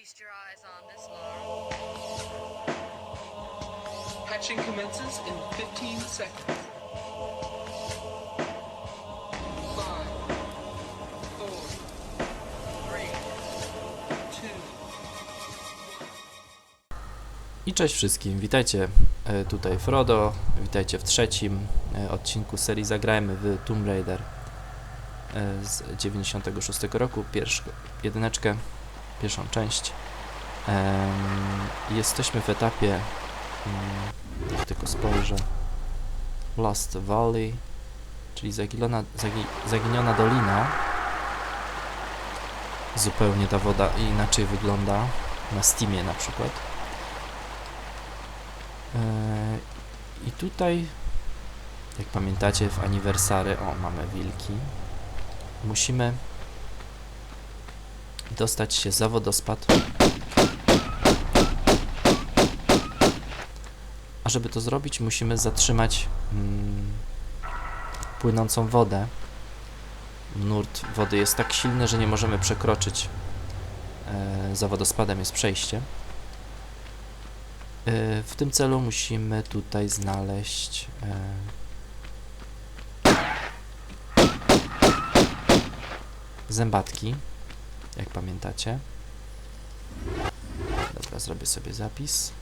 feast your eyes on this, Laura. Hatching commences in 15 seconds. Five, four, three, two, I cześć wszystkim, witajcie e, tutaj Frodo, witajcie w trzecim e, odcinku serii Zagrajmy w Tomb Raider e, z 96 roku, pierwszą jedyneczkę, pierwszą część. Em, Jesteśmy w etapie, niech tylko spojrzę, Lost Valley, czyli zagilona, zagi, zaginiona dolina. Zupełnie ta woda inaczej wygląda na Steamie na przykład. Eee, I tutaj, jak pamiętacie, w aniversary, o, mamy wilki. Musimy dostać się za wodospad. A żeby to zrobić, musimy zatrzymać mm, płynącą wodę. Nurt wody jest tak silny, że nie możemy przekroczyć. E, za wodospadem jest przejście. E, W tym celu musimy tutaj znaleźć e, zębatki, jak pamiętacie. Dobra, zrobię sobie zapis.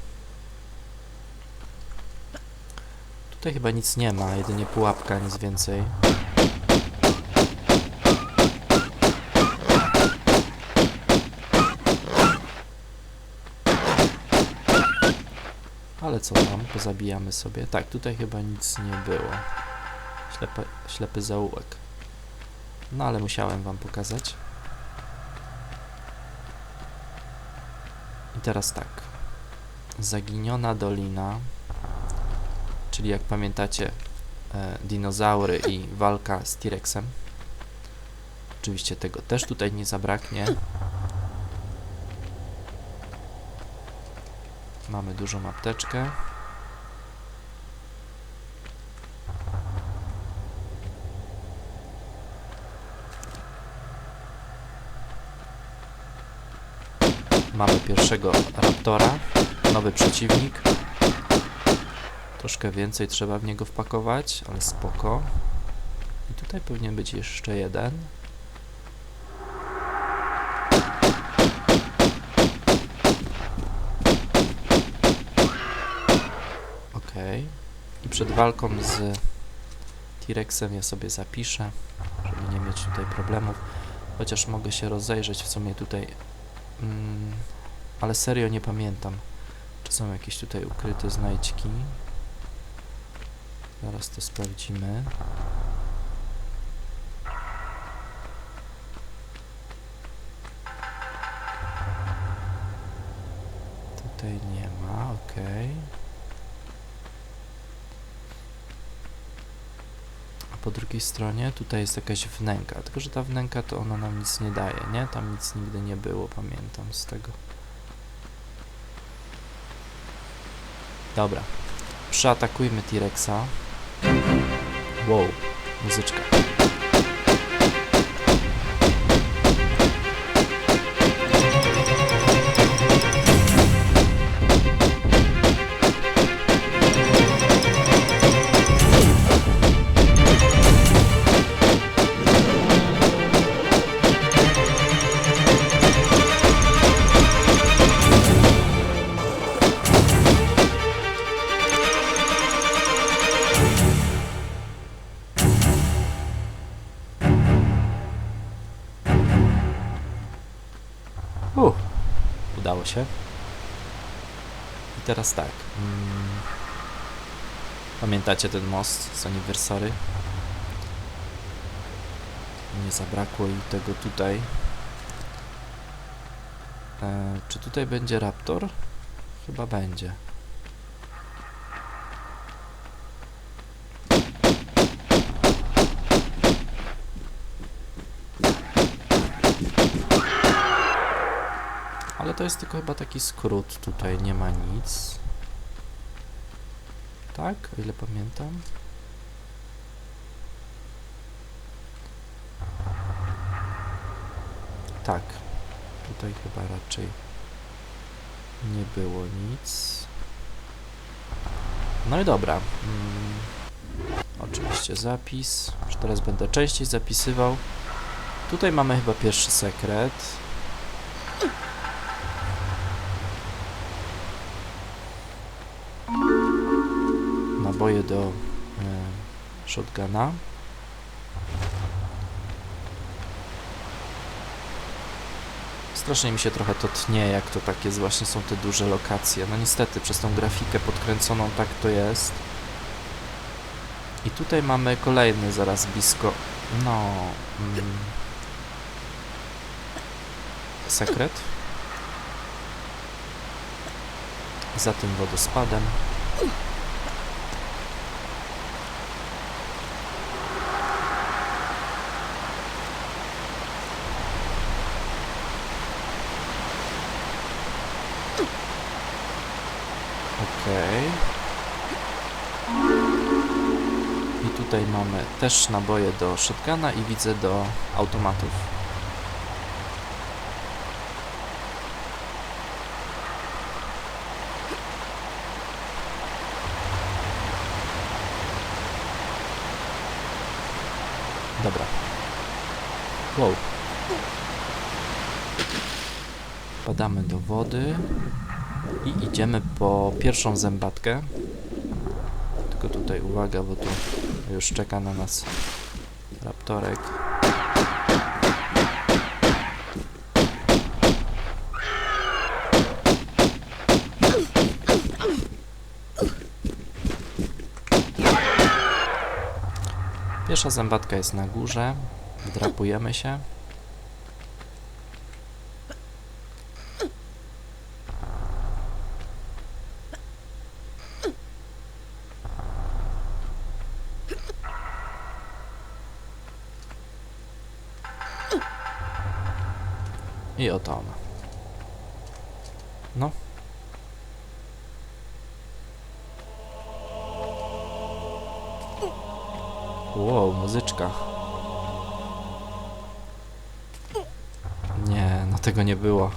Tutaj chyba nic nie ma, jedynie pułapka, nic więcej. Ale co tam? Pozabijamy sobie. Tak, tutaj chyba nic nie było. Ślepe, ślepy zaułek. No ale musiałem wam pokazać. I teraz tak. Zaginiona dolina. Czyli jak pamiętacie, e, dinozaury i walka z T-Rexem. Oczywiście tego też tutaj nie zabraknie. Mamy dużą apteczkę. Mamy pierwszego raptora, nowy przeciwnik. Troszkę więcej trzeba w niego wpakować, ale spoko. I tutaj powinien być jeszcze jeden. Okej. I przed walką z T-Rexem ja sobie zapiszę, żeby nie mieć tutaj problemów. Chociaż mogę się rozejrzeć w sumie tutaj. Mm, ale serio nie pamiętam, czy są jakieś tutaj ukryte znajdźki. Zaraz to sprawdzimy. Tutaj nie ma, okej. A po drugiej stronie tutaj jest jakaś wnęka, tylko że ta wnęka to ona nam nic nie daje, nie? Tam nic nigdy nie było, pamiętam z tego. Dobra. Przeatakujmy T-Rexa. Wow, muzyczka. I teraz tak. Mm, pamiętacie ten most z Anniversary? Nie zabrakło i tego tutaj. E, czy tutaj będzie raptor? Chyba będzie. Ale to jest tylko chyba taki skrót, tutaj nie ma nic. Tak, o ile pamiętam. Tak, tutaj chyba raczej Nie było nic. No i dobra. Mm, oczywiście zapis. Już teraz będę częściej zapisywał. Tutaj mamy chyba pierwszy sekret. Naboje do e, shotguna. Strasznie mi się trochę to tnie, jak to tak jest, właśnie są te duże lokacje. No niestety, przez tą grafikę podkręconą tak to jest. I tutaj mamy kolejny zaraz blisko, no... Mm, sekret. Za tym wodospadem. Okej. I tutaj mamy też naboje do shotguna i widzę do automatów. Dobra. Wow. Padamy do wody. I idziemy po pierwszą zębatkę. Tylko tutaj uwaga, bo tu już czeka na nas raptorek. Pierwsza zębatka jest na górze. Wdrapujemy się. I oto ona. No. Wow, muzyczka. Nie, no tego nie było.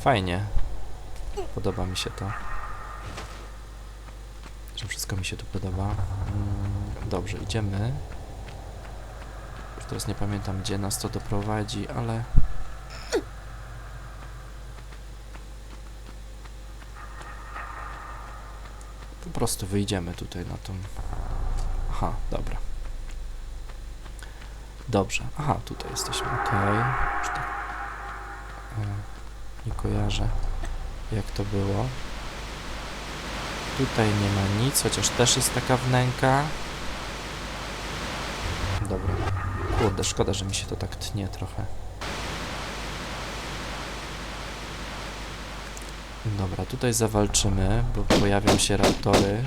Fajnie. Podoba mi się to. Że wszystko mi się tu podoba. Mm, Dobrze, idziemy. Już teraz nie pamiętam, gdzie nas to doprowadzi, ale... prostu wyjdziemy tutaj na tą... Aha, dobra. Dobrze. Aha, tutaj jesteśmy. Już tak... e, Nie kojarzę, jak to było. Tutaj nie ma nic, chociaż też jest taka wnęka. Dobra. Kurde, szkoda, że mi się to tak tnie trochę. Dobra, tutaj zawalczymy, bo pojawią się raptory.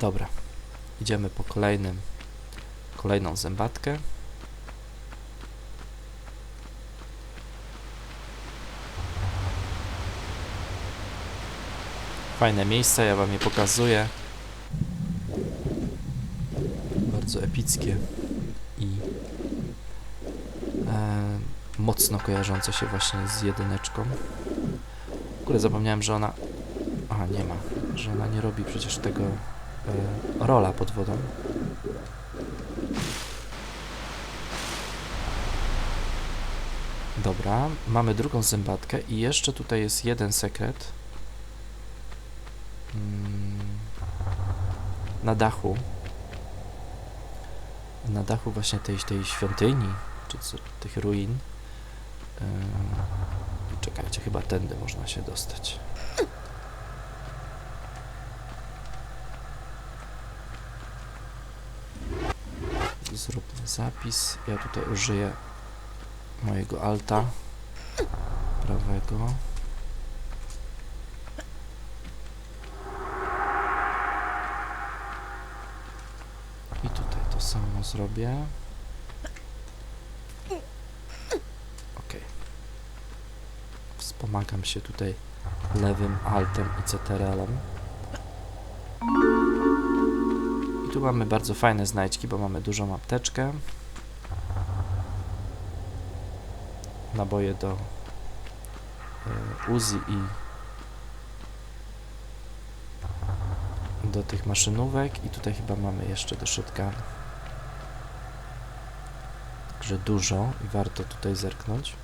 Dobra. Idziemy po kolejnym, kolejną zębatkę. Fajne miejsca, ja wam je pokazuję. Bardzo epickie i e, mocno kojarzące się właśnie z jedyneczką. W ogóle zapomniałem, że ona... Aha, nie ma. Że ona nie robi przecież tego rola pod wodą. Dobra, mamy drugą zębatkę i jeszcze tutaj jest jeden sekret. Mm, na dachu. Na dachu właśnie tej, tej świątyni, czy co, tych ruin. Ym, czekajcie, chyba tędy można się dostać. Zapis. Ja tutaj użyję mojego alta prawego. samo zrobię. Ok. Wspomagam się tutaj lewym altem i CTRL-em. Tu mamy bardzo fajne znajdźki, bo mamy dużą apteczkę. Naboje do e, Uzi i do tych maszynówek i tutaj chyba mamy jeszcze do shotgun. Także dużo i warto tutaj zerknąć.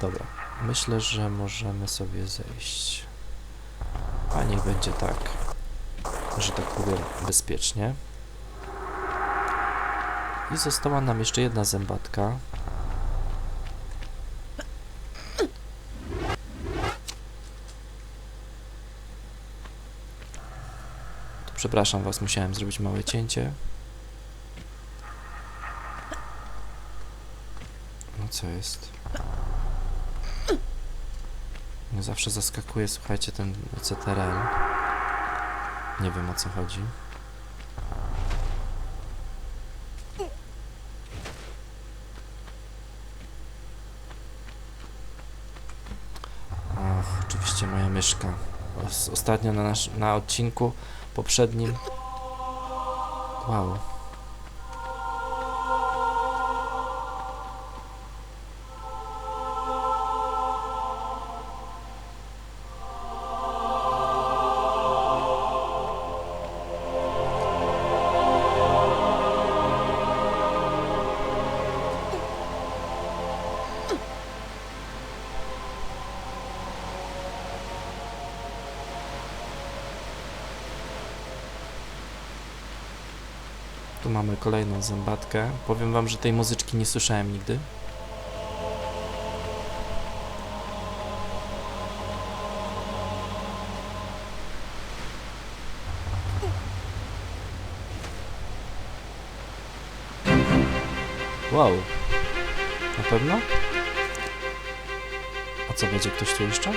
Dobra, myślę, że możemy sobie zejść. A niech będzie tak, że tak powiem, bezpiecznie. I została nam jeszcze jedna zębatka. Tu przepraszam Was, musiałem zrobić małe cięcie. No co jest? Nie zawsze zaskakuje, słuchajcie, ten CTRL. Nie wiem o co chodzi. Ach, oczywiście moja myszka. Os- Ostatnio na, nasz, na odcinku poprzednim. Wow. Mamy kolejną zębatkę. Powiem wam, że tej muzyczki nie słyszałem nigdy. Wow. Na pewno? A co, będzie ktoś tu jeszcze?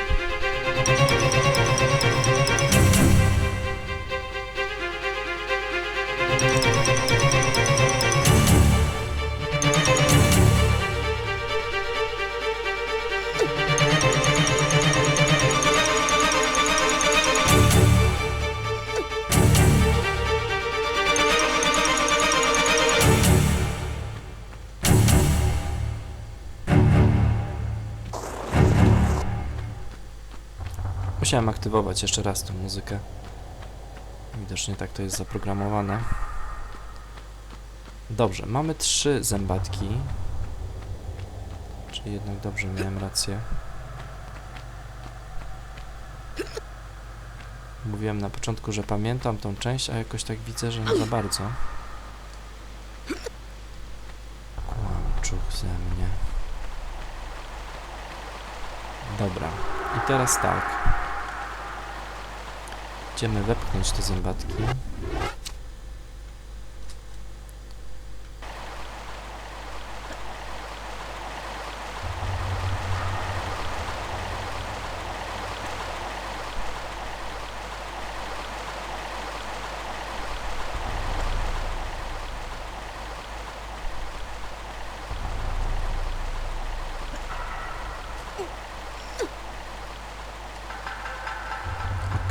Musiałem aktywować jeszcze raz tę muzykę. Widocznie tak to jest zaprogramowane. Dobrze, mamy trzy zębatki. Czyli jednak dobrze miałem rację. Mówiłem na początku, że pamiętam tą część, a jakoś tak widzę, że nie za bardzo. Kłamczuch ze mnie. Dobra, i teraz tak. Idziemy wepchnąć te zębatki.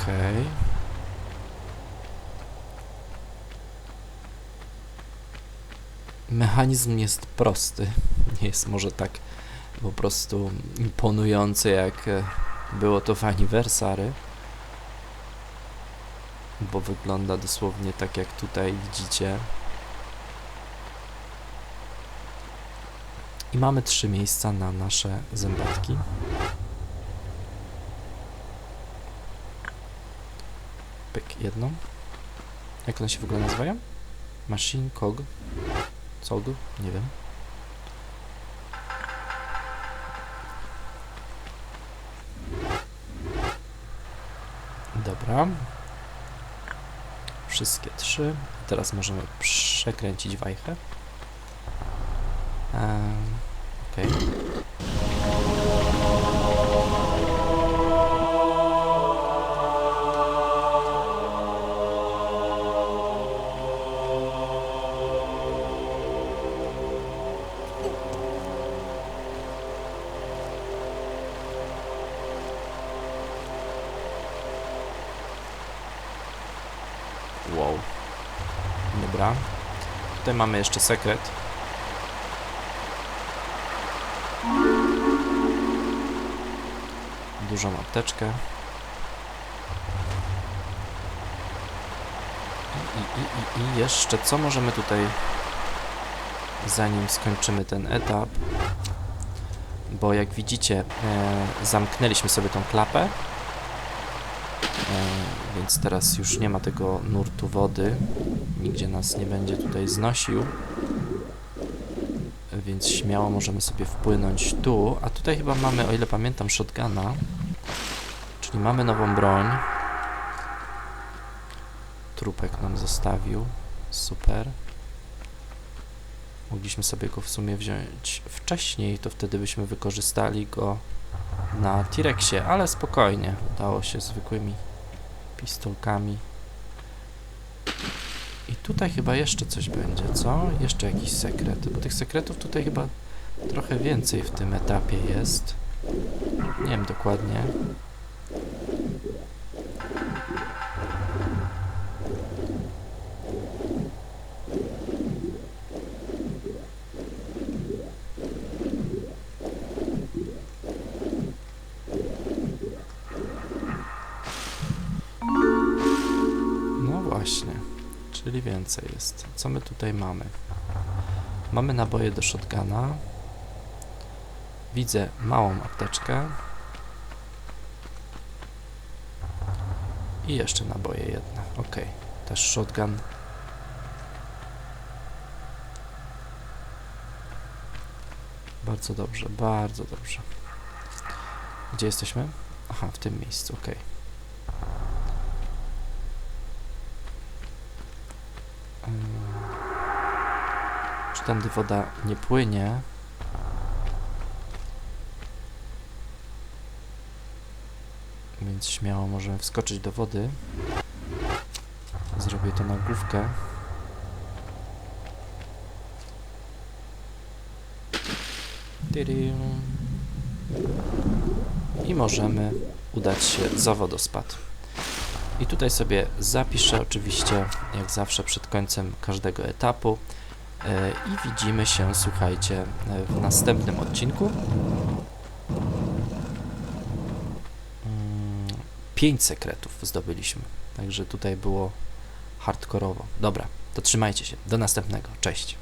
Okej. Mechanizm jest prosty. Nie jest może tak po prostu imponujący, jak e, było to w Anniversary. Bo wygląda dosłownie tak, jak tutaj widzicie. I mamy trzy miejsca na nasze zębatki. Pyk, jedną. Jak one się w ogóle nazywają? Machine Cog. Cog? Nie wiem. Dobra. Wszystkie trzy. Teraz możemy przekręcić wajchę. Okej. Dobra. Tutaj mamy jeszcze sekret. Dużą apteczkę. I, i, i, I jeszcze co możemy tutaj, zanim skończymy ten etap, bo jak widzicie, e, zamknęliśmy sobie tą klapę, e, więc teraz już nie ma tego nurtu wody, nigdzie nas nie będzie tutaj znosił, więc śmiało możemy sobie wpłynąć tu, a tutaj chyba mamy, o ile pamiętam, shotguna, czyli mamy nową broń, trupek nam zostawił. Super. Mogliśmy sobie go w sumie wziąć wcześniej, to wtedy byśmy wykorzystali go na T-Rexie, ale spokojnie. Udało się zwykłymi pistolkami. Tutaj chyba jeszcze coś będzie, co? Jeszcze jakiś sekret, bo tych sekretów tutaj chyba trochę więcej w tym etapie jest. Nie wiem dokładnie. Jest. Co my tutaj mamy? Mamy naboje do shotguna. Widzę małą apteczkę. I jeszcze naboje jedne. Ok, też shotgun. Bardzo dobrze, bardzo dobrze. Gdzie jesteśmy? Aha, w tym miejscu, ok. Czy tędy woda nie płynie? Więc śmiało możemy wskoczyć do wody. Zrobię to na główkę. I możemy udać się za wodospad. I tutaj sobie zapiszę oczywiście, jak zawsze przed końcem każdego etapu. E, I widzimy się, słuchajcie, e, w następnym odcinku. Mm, Pięć sekretów zdobyliśmy, także tutaj było hardkorowo. Dobra, to trzymajcie się. Do następnego. Cześć.